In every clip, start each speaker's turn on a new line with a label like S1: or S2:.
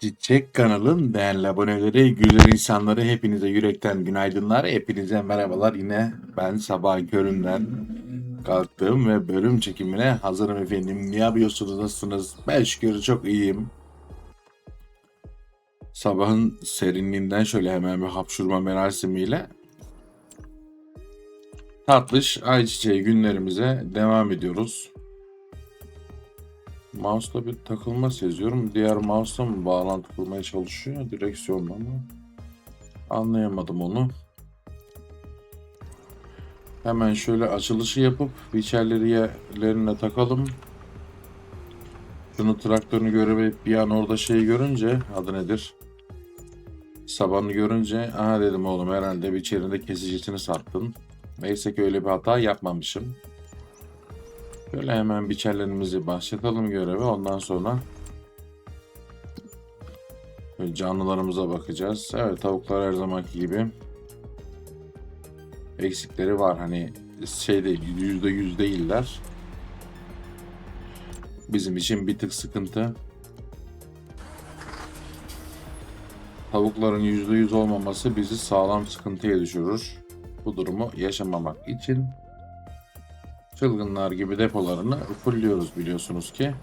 S1: Çiçek kanalın değerli aboneleri, güzel insanları hepinize yürekten günaydınlar. Hepinize merhabalar. Yine ben sabah köründen kalktım ve bölüm çekimine hazırım efendim. Ne yapıyorsunuz? Nasılsınız? Ben şükür çok iyiyim. Sabahın serinliğinden şöyle hemen bir hapşurma merasimiyle tatlış ayçiçeği günlerimize devam ediyoruz. Mouse'da bir takılma seziyorum. Diğer mouse'la mı bağlantı kurmaya çalışıyor? Direksiyonla mı? Anlayamadım onu. Hemen şöyle açılışı yapıp biçerleri yerlerine takalım. Şunu traktörünü görüp bir an orada şeyi görünce adı nedir? Sabanı görünce aha dedim oğlum herhalde biçerinde kesicisini sattın. Neyse ki öyle bir hata yapmamışım. Şöyle hemen biçerlerimizi başlatalım göreve. Ondan sonra böyle canlılarımıza bakacağız. Evet tavuklar her zamanki gibi eksikleri var. Hani şey değil, yüzde yüz değiller. Bizim için bir tık sıkıntı. Tavukların yüzde yüz olmaması bizi sağlam sıkıntıya düşürür. Bu durumu yaşamamak için çılgınlar gibi depolarını fulluyoruz biliyorsunuz ki.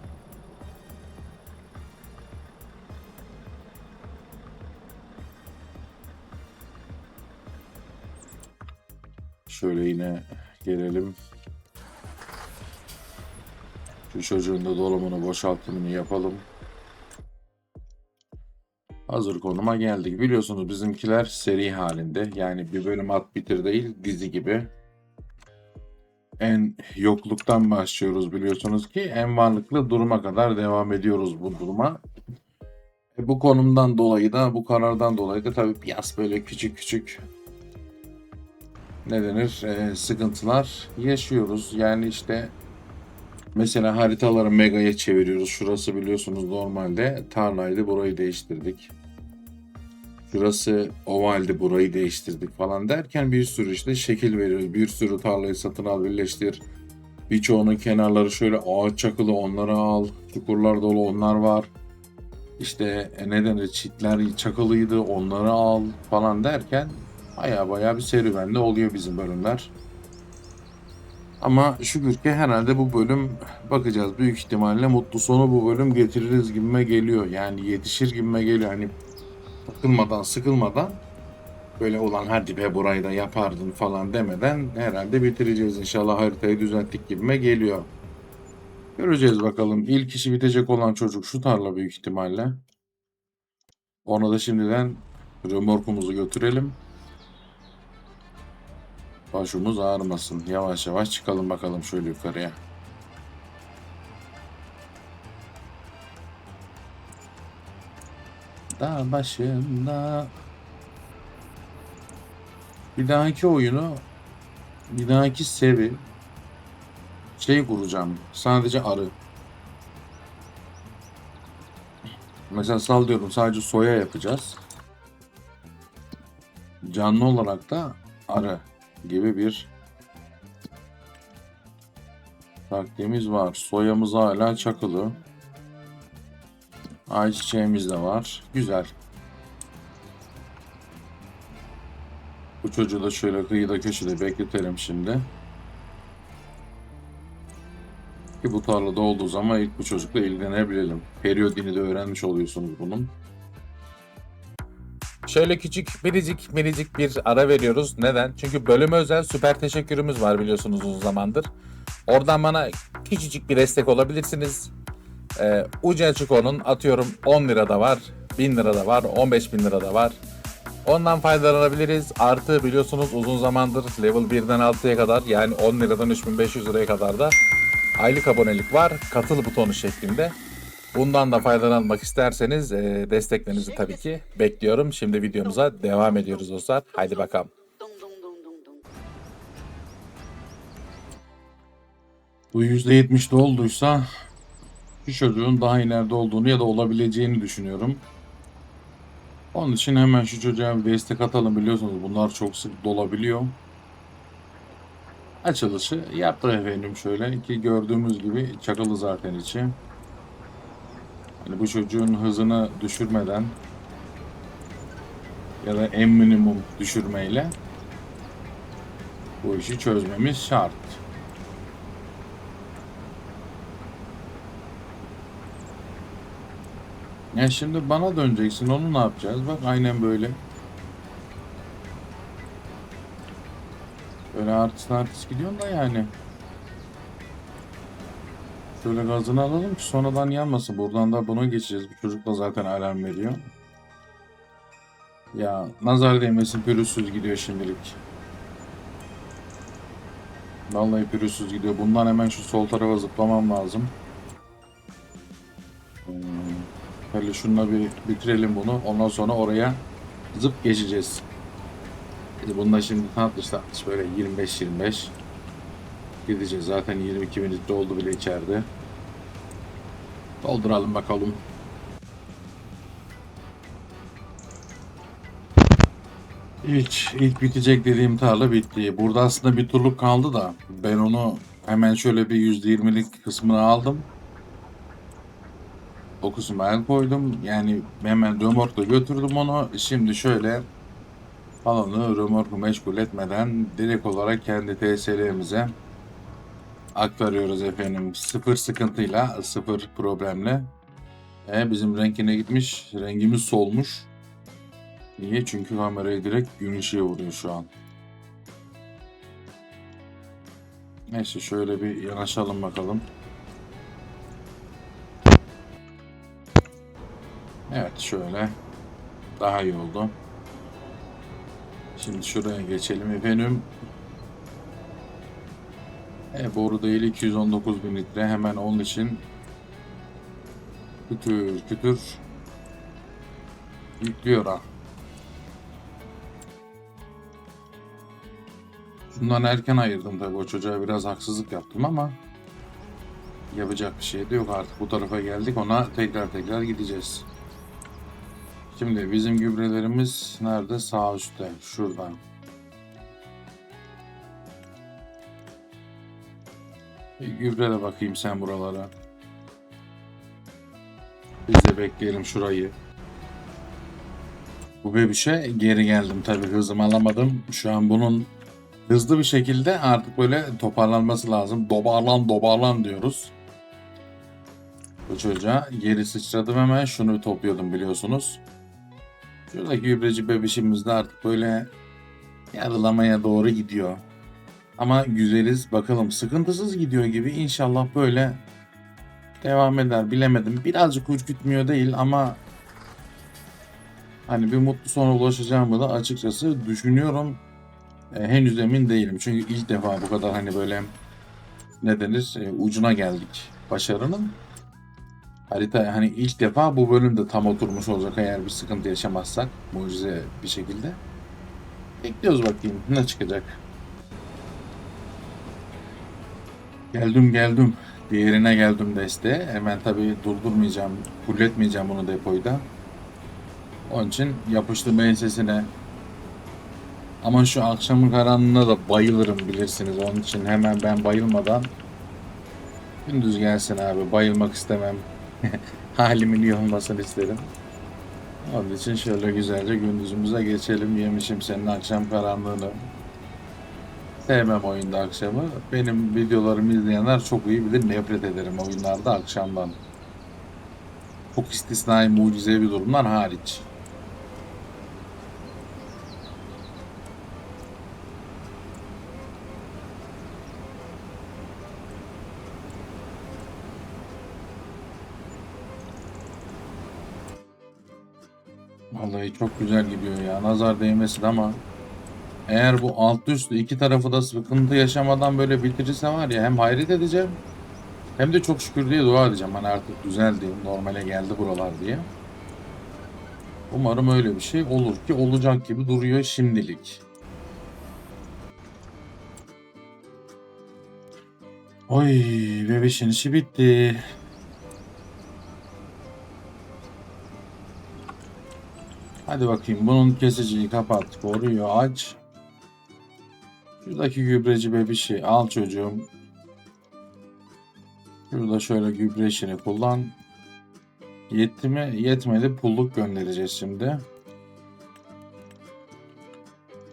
S1: Şöyle yine gelelim. Şu çocuğun da dolumunu boşaltımını yapalım. Hazır konuma geldik. Biliyorsunuz bizimkiler seri halinde. Yani bir bölüm at bitir değil dizi gibi en yokluktan başlıyoruz biliyorsunuz ki en varlıklı duruma kadar devam ediyoruz bu duruma. E, bu konumdan dolayı da bu karardan dolayı da tabii biraz böyle küçük küçük ne denir e, sıkıntılar yaşıyoruz. Yani işte mesela haritaları mega'ya çeviriyoruz. Şurası biliyorsunuz normalde tarlaydı burayı değiştirdik. Şurası ovaldi burayı değiştirdik falan derken bir sürü işte şekil veriyoruz. Bir sürü tarlayı satın al birleştir. Birçoğunun kenarları şöyle ağaç çakılı onları al. Çukurlar dolu onlar var. İşte e, ne denir çitler çakılıydı onları al falan derken baya baya bir serüvende oluyor bizim bölümler. Ama şükür ki herhalde bu bölüm bakacağız. Büyük ihtimalle mutlu sonu bu bölüm getiririz gibime geliyor. Yani yetişir gibime geliyor. Hani sıkılmadan sıkılmadan böyle olan hadi be burayı da yapardın falan demeden herhalde bitireceğiz inşallah haritayı düzelttik gibime geliyor. Göreceğiz bakalım. İlk işi bitecek olan çocuk şu tarla büyük ihtimalle. Ona da şimdiden römorkumuzu götürelim. Başımız ağrımasın. Yavaş yavaş çıkalım bakalım şöyle yukarıya. Dağ başında bir dahaki oyunu bir dahaki sevi şey kuracağım. Sadece arı. Mesela sallıyorum sadece soya yapacağız. Canlı olarak da arı gibi bir taktiğimiz var. Soyamız hala çakılı. Ayçiçeğimiz de var. Güzel. Bu çocuğu da şöyle kıyıda köşede bekletelim şimdi. Ki bu tarlada olduğu zaman ilk bu çocukla ilgilenebilelim. Periyodini de öğrenmiş oluyorsunuz bunun.
S2: Şöyle küçük biricik minicik bir ara veriyoruz. Neden? Çünkü bölüme özel süper teşekkürümüz var biliyorsunuz uzun zamandır. Oradan bana küçücük bir destek olabilirsiniz. Ee, ucu açık onun atıyorum 10 lira da var, 1000 lira da var, 15 bin lira da var. Ondan faydalanabiliriz. Artı biliyorsunuz uzun zamandır level 1'den 6'ya kadar yani 10 liradan 3500 liraya kadar da aylık abonelik var. Katıl butonu şeklinde. Bundan da faydalanmak isterseniz e, desteklerinizi tabii ki bekliyorum. Şimdi videomuza devam ediyoruz dostlar. Haydi bakalım.
S1: Bu %70 olduysa şu çocuğun daha ileride olduğunu ya da olabileceğini düşünüyorum. Onun için hemen şu çocuğa bir destek atalım biliyorsunuz bunlar çok sık dolabiliyor. Açılışı yaptık efendim şöyle ki gördüğümüz gibi çakılı zaten içi. Hani bu çocuğun hızını düşürmeden ya da en minimum düşürmeyle bu işi çözmemiz şart. Ya şimdi bana döneceksin onu ne yapacağız? Bak aynen böyle. Böyle artist artist gidiyorsun da yani. Şöyle gazını alalım ki sonradan yanmasın. Buradan da bunu geçeceğiz. Bu çocuk da zaten alarm veriyor. Ya nazar değmesin pürüzsüz gidiyor şimdilik. Vallahi pürüzsüz gidiyor. Bundan hemen şu sol tarafa zıplamam lazım. Böyle şununla bir bitirelim bunu. Ondan sonra oraya zıp geçeceğiz. Biz Bunda şimdi tatlış tatlış böyle 25-25 gideceğiz. Zaten 22 minütte oldu bile içeride. Dolduralım bakalım. İlk, ilk bitecek dediğim tarla bitti. Burada aslında bir turluk kaldı da ben onu hemen şöyle bir %20'lik kısmını aldım. Kısma el koydum. Yani hemen römorkla götürdüm onu. Şimdi şöyle alanı römorku meşgul etmeden direkt olarak kendi TSL'mize aktarıyoruz efendim. Sıfır sıkıntıyla, sıfır problemle. E, bizim renkine gitmiş. Rengimiz solmuş. Niye? Çünkü kamerayı direkt gün ışığı vuruyor şu an. Neyse şöyle bir yanaşalım bakalım. Evet şöyle. Daha iyi oldu. Şimdi şuraya geçelim efendim. E, boru değil 219 bin litre. Hemen onun için kütür kütür yüklüyor ha. Şundan erken ayırdım tabii o çocuğa biraz haksızlık yaptım ama yapacak bir şey de yok artık bu tarafa geldik ona tekrar tekrar gideceğiz. Şimdi bizim gübrelerimiz nerede? Sağ üstte. Şurada. Bir gübrele bakayım sen buralara. Biz de bekleyelim şurayı. Bu bebişe geri geldim tabii hızımı alamadım. Şu an bunun hızlı bir şekilde artık böyle toparlanması lazım. Dobarlan dobarlan diyoruz. Bu çocuğa geri sıçradım hemen şunu topluyordum biliyorsunuz. Şuradaki gübreci bebişimiz de artık böyle yarılamaya doğru gidiyor. Ama güzeliz bakalım sıkıntısız gidiyor gibi inşallah böyle devam eder bilemedim. Birazcık ürkütmüyor değil ama hani bir mutlu sona ulaşacağımı da açıkçası düşünüyorum. E, henüz emin değilim çünkü ilk defa bu kadar hani böyle ne denir e, ucuna geldik başarının. Harita hani ilk defa bu bölümde tam oturmuş olacak eğer bir sıkıntı yaşamazsak mucize bir şekilde. Bekliyoruz bakayım ne çıkacak. Geldim geldim. Diğerine geldim desteğe. Hemen tabii durdurmayacağım, fulletmeyeceğim bunu depoyda. Onun için yapıştım ensesine. Ama şu akşamın karanlığına da bayılırım bilirsiniz. Onun için hemen ben bayılmadan gündüz gelsin abi. Bayılmak istemem. Halimin iyi olmasını isterim. Onun için şöyle güzelce gündüzümüze geçelim. Yemişim senin akşam karanlığını. Sevmem oyunda akşamı. Benim videolarımı izleyenler çok iyi bilir. Nefret ederim oyunlarda akşamdan. Çok istisnai mucizevi durumlar hariç. Vallahi çok güzel gidiyor ya. Nazar değmesin ama eğer bu alt üstlü iki tarafı da sıkıntı yaşamadan böyle bitirirse var ya hem hayret edeceğim hem de çok şükür diye dua edeceğim. Hani artık düzeldi, normale geldi buralar diye. Umarım öyle bir şey olur ki olacak gibi duruyor şimdilik. Oy bebişin işi bitti. Hadi bakayım bunun kesiciyi kapat, koruyor aç. Şuradaki gübreci bebişi al çocuğum. Şurada şöyle gübre işini kullan. Yetti mi? Yetmedi. Pulluk göndereceğiz şimdi.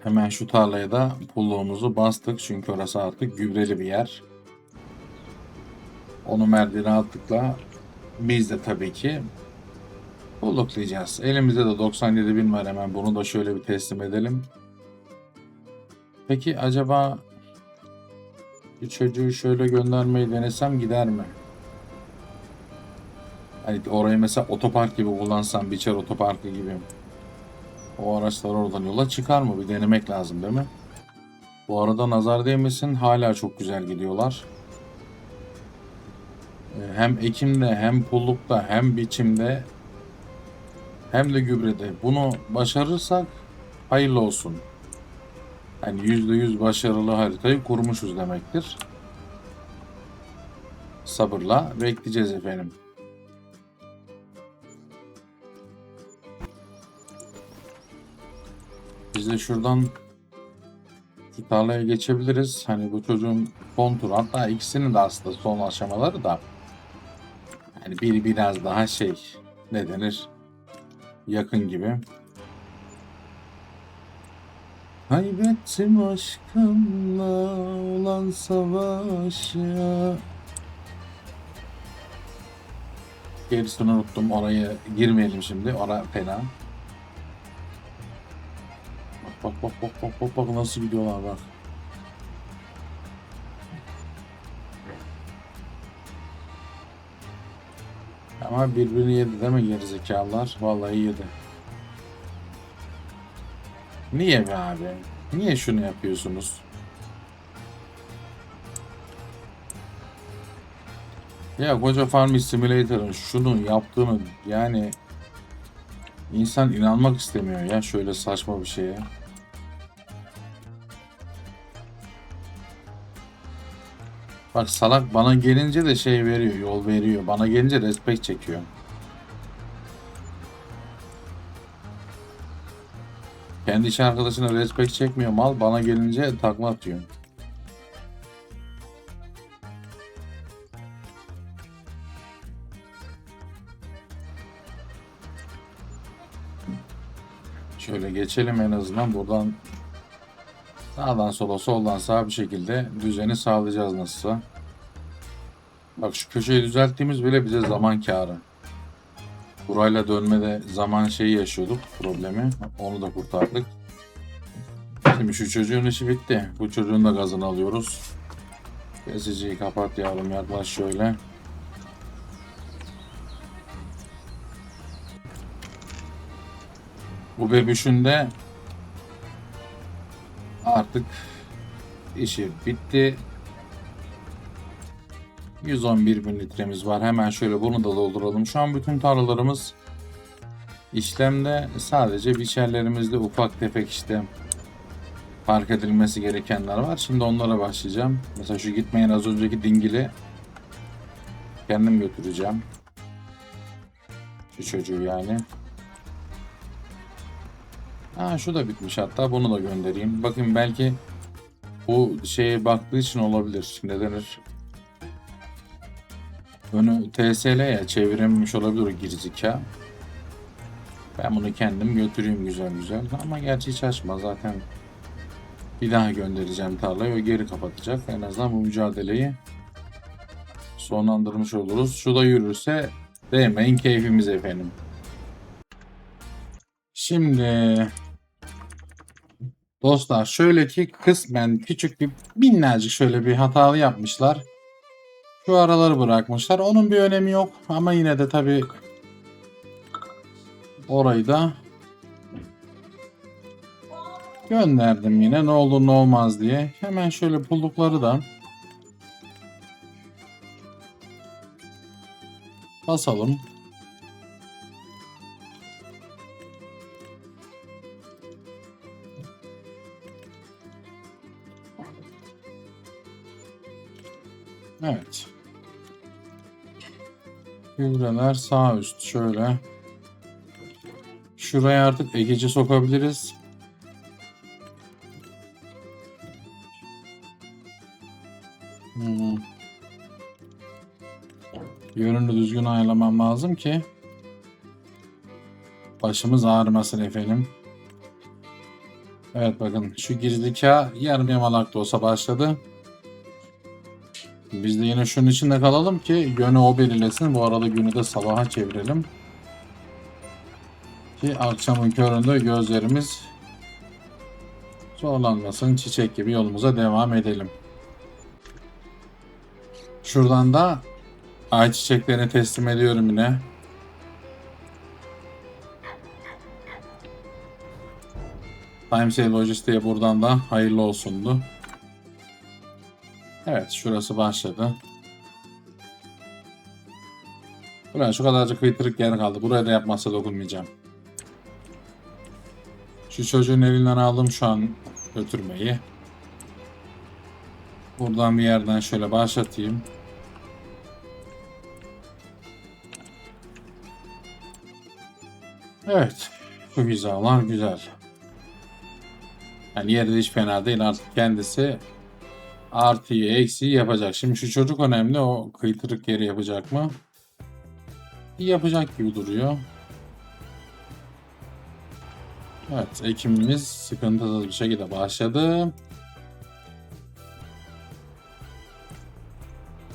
S1: Hemen şu tarlaya da pulluğumuzu bastık. Çünkü orası artık gübreli bir yer. Onu merdivene attıkla biz de tabii ki pulluklayacağız. Elimizde de 97 bin var hemen. Bunu da şöyle bir teslim edelim. Peki acaba bir çocuğu şöyle göndermeyi denesem gider mi? Hani orayı mesela otopark gibi kullansam, Biçer otoparkı gibi. O araçlar oradan yola çıkar mı? Bir denemek lazım değil mi? Bu arada nazar değmesin hala çok güzel gidiyorlar. Ee, Hem ekimde hem pullukta hem biçimde hem de gübrede. Bunu başarırsak hayırlı olsun. Yani %100 başarılı haritayı kurmuşuz demektir. Sabırla bekleyeceğiz efendim. Biz de şuradan şu tarlaya geçebiliriz. Hani bu çocuğun son turu hatta ikisinin de aslında son aşamaları da hani biri biraz daha şey ne denir yakın gibi. Kaybettim aşkımla olan savaşı. Gerisini unuttum. Oraya girmeyelim şimdi. Ora fena. Bak bak bak bak bak bak nasıl gidiyorlar bak. Ama birbirini yedi mi gerizekalılar? Vallahi yedi. Niye be abi? Niye şunu yapıyorsunuz? Ya koca Farm Simulator'ın şunu yaptığını yani insan inanmak istemiyor ya şöyle saçma bir şeye. Bak salak bana gelince de şey veriyor, yol veriyor. Bana gelince respect çekiyor. Kendi iş arkadaşına respect çekmiyor mal. Bana gelince takla atıyor. Şöyle geçelim en azından buradan sağdan sola soldan sağa bir şekilde düzeni sağlayacağız nasılsa. Bak şu köşeyi düzelttiğimiz bile bize zaman kârı. Burayla dönmede zaman şeyi yaşıyorduk problemi. Onu da kurtardık. Şimdi şu çocuğun işi bitti. Bu çocuğun da gazını alıyoruz. Kesiciyi kapat yavrum yaklaş şöyle. Bu bebüşün de artık işi bitti. 111 bin litremiz var. Hemen şöyle bunu da dolduralım. Şu an bütün tarlalarımız işlemde. Sadece biçerlerimizde ufak tefek işte fark edilmesi gerekenler var. Şimdi onlara başlayacağım. Mesela şu gitmeyen az önceki dingili kendim götüreceğim. Şu çocuğu yani. Ha şu da bitmiş hatta bunu da göndereyim. Bakın belki bu şeye baktığı için olabilir. Ne denir? Önü TSL ya çevrilmiş olabilir o girizika. Ben bunu kendim götüreyim güzel güzel. Ama gerçi hiç açma zaten. Bir daha göndereceğim tarlayı. O geri kapatacak. En azından bu mücadeleyi sonlandırmış oluruz. Şu da yürürse değmeyin keyfimiz efendim. Şimdi dostlar şöyle ki kısmen küçük bir minnacık şöyle bir hatalı yapmışlar. Şu araları bırakmışlar. Onun bir önemi yok ama yine de tabi orayı da gönderdim yine ne olur ne olmaz diye. Hemen şöyle pullukları da basalım. Gübreler sağ üst şöyle. Şuraya artık ekici sokabiliriz. Hmm. Yönünü düzgün ayarlamam lazım ki Başımız ağrımasın efendim. Evet bakın şu girizlika yarım yamalak da olsa başladı. Biz de yine şunun içinde kalalım ki yönü o belirlesin. Bu arada günü de sabaha çevirelim. Ki akşamın köründe gözlerimiz zorlanmasın. Çiçek gibi yolumuza devam edelim. Şuradan da ay çiçeklerini teslim ediyorum yine. Timesale Lojistik'e buradan da hayırlı olsundu. Evet şurası başladı. Ulan şu kadarcık kıytırık yer kaldı. Buraya da yapmazsa dokunmayacağım. Şu çocuğun elinden aldım şu an götürmeyi. Buradan bir yerden şöyle başlatayım. Evet. Şu hizalar güzel. Yani yeri hiç fena değil artık kendisi artıyı eksiği yapacak. Şimdi şu çocuk önemli o kıytırık yeri yapacak mı? Yapacak gibi duruyor. Evet ekimimiz sıkıntısız bir şekilde başladı.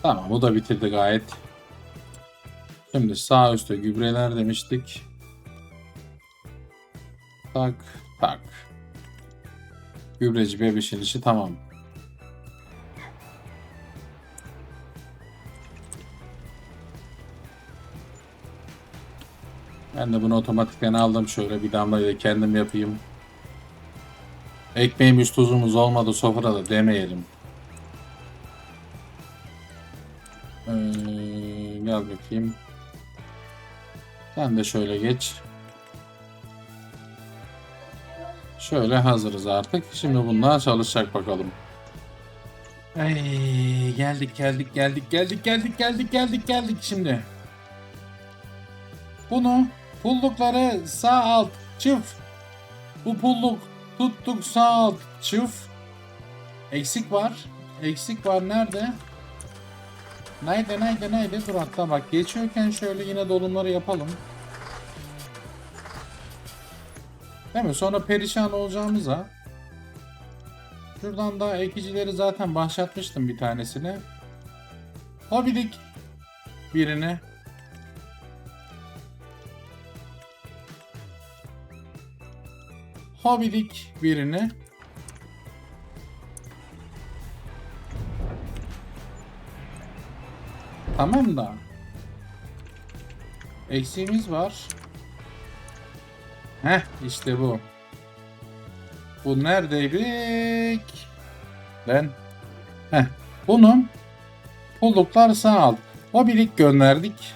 S1: Tamam bu da bitirdi gayet. Şimdi sağ üstte gübreler demiştik. Tak tak. Gübreci bebişin işi tamam. Ben de bunu otomatikten aldım. Şöyle bir damlayı da kendim yapayım. Ekmeğimiz tuzumuz olmadı sofrada demeyelim. Ee, gel bakayım. Sen de şöyle geç. Şöyle hazırız artık. Şimdi bunlar çalışacak bakalım. Ay, geldik geldik geldik geldik geldik geldik geldik geldik şimdi. Bunu pullukları sağ alt çift. Bu pulluk tuttuk sağ alt çift. Eksik var. Eksik var nerede? Nerede nerede nerede? Dur hatta bak geçiyorken şöyle yine dolumları yapalım. Değil mi? Sonra perişan olacağımıza. Şuradan da ekicileri zaten başlatmıştım bir tanesini. Hobidik birini. Hobidik birini. Tamam da. Eksiğimiz var. Heh işte bu. Bu neredeydik? Ben. Heh. Bunun pulluklar sağ alt. O gönderdik.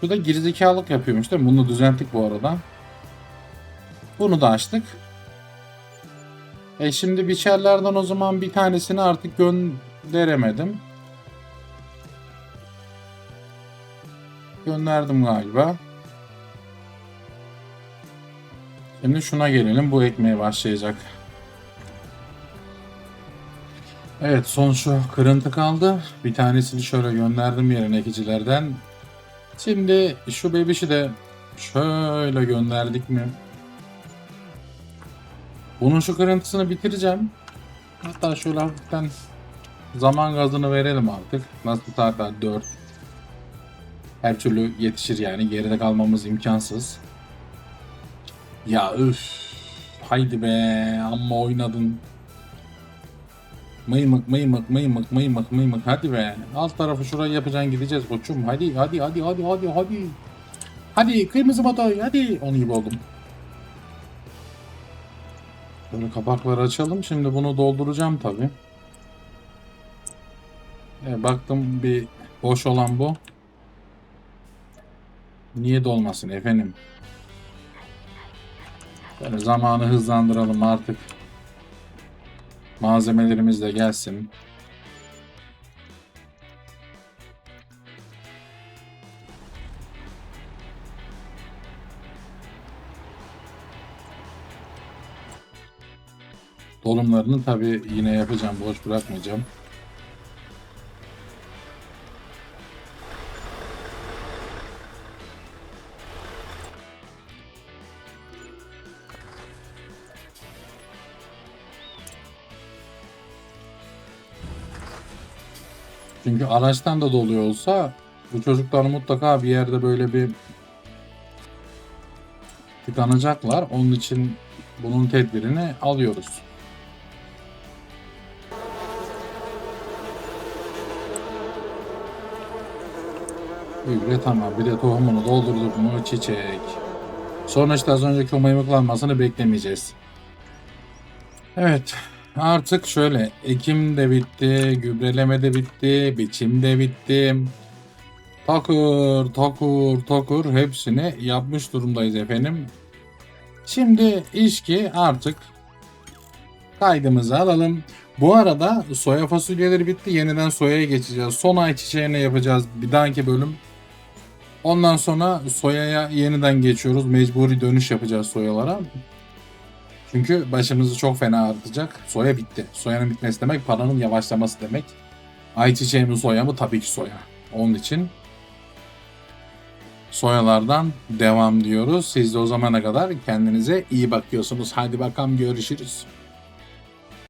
S1: Şurada gerizekalılık yapıyormuş değil mi? Bunu düzelttik bu arada. Bunu da açtık. E şimdi biçerlerden o zaman bir tanesini artık gönderemedim. Gönderdim galiba. Şimdi şuna gelelim. Bu ekmeğe başlayacak. Evet son şu kırıntı kaldı. Bir tanesini şöyle gönderdim yerine ekicilerden. Şimdi şu bebişi de şöyle gönderdik mi? Bunun şu kırıntısını bitireceğim. Hatta şöyle hafiften zaman gazını verelim artık. Nasıl saatler 4. Her türlü yetişir yani. Geride kalmamız imkansız. Ya üf. Haydi be. Amma oynadın. Mıymık mıymık mıymık mıymık mıymık. Hadi be. Alt tarafı şurayı yapacaksın gideceğiz koçum. Hadi hadi hadi hadi hadi hadi. Hadi kırmızı motor hadi. Onun gibi oldum. Böyle kapakları açalım. Şimdi bunu dolduracağım tabi. E, baktım bir boş olan bu. Niye dolmasın efendim? Böyle zamanı hızlandıralım artık. Malzemelerimiz de gelsin. dolumlarını tabi yine yapacağım. Boş bırakmayacağım. Çünkü araçtan da doluyor olsa bu çocuklar mutlaka bir yerde böyle bir tıkanacaklar. Onun için bunun tedbirini alıyoruz. Gübre tamam. Bir de tohumunu doldurduk mu çiçek. Sonra işte az önceki o maymunklanmasını beklemeyeceğiz. Evet. Artık şöyle ekim de bitti, gübreleme de bitti, biçim de bitti. Takır, takır, takır hepsini yapmış durumdayız efendim. Şimdi iş ki artık kaydımızı alalım. Bu arada soya fasulyeleri bitti. Yeniden soyaya geçeceğiz. Son ay çiçeğine yapacağız bir dahaki bölüm. Ondan sonra soyaya yeniden geçiyoruz. Mecburi dönüş yapacağız soyalara. Çünkü başımızı çok fena artacak. Soya bitti. Soyanın bitmesi demek paranın yavaşlaması demek. Ayçiçeği mi soya mı? Tabii ki soya. Onun için soyalardan devam diyoruz. Siz de o zamana kadar kendinize iyi bakıyorsunuz. Hadi bakalım görüşürüz.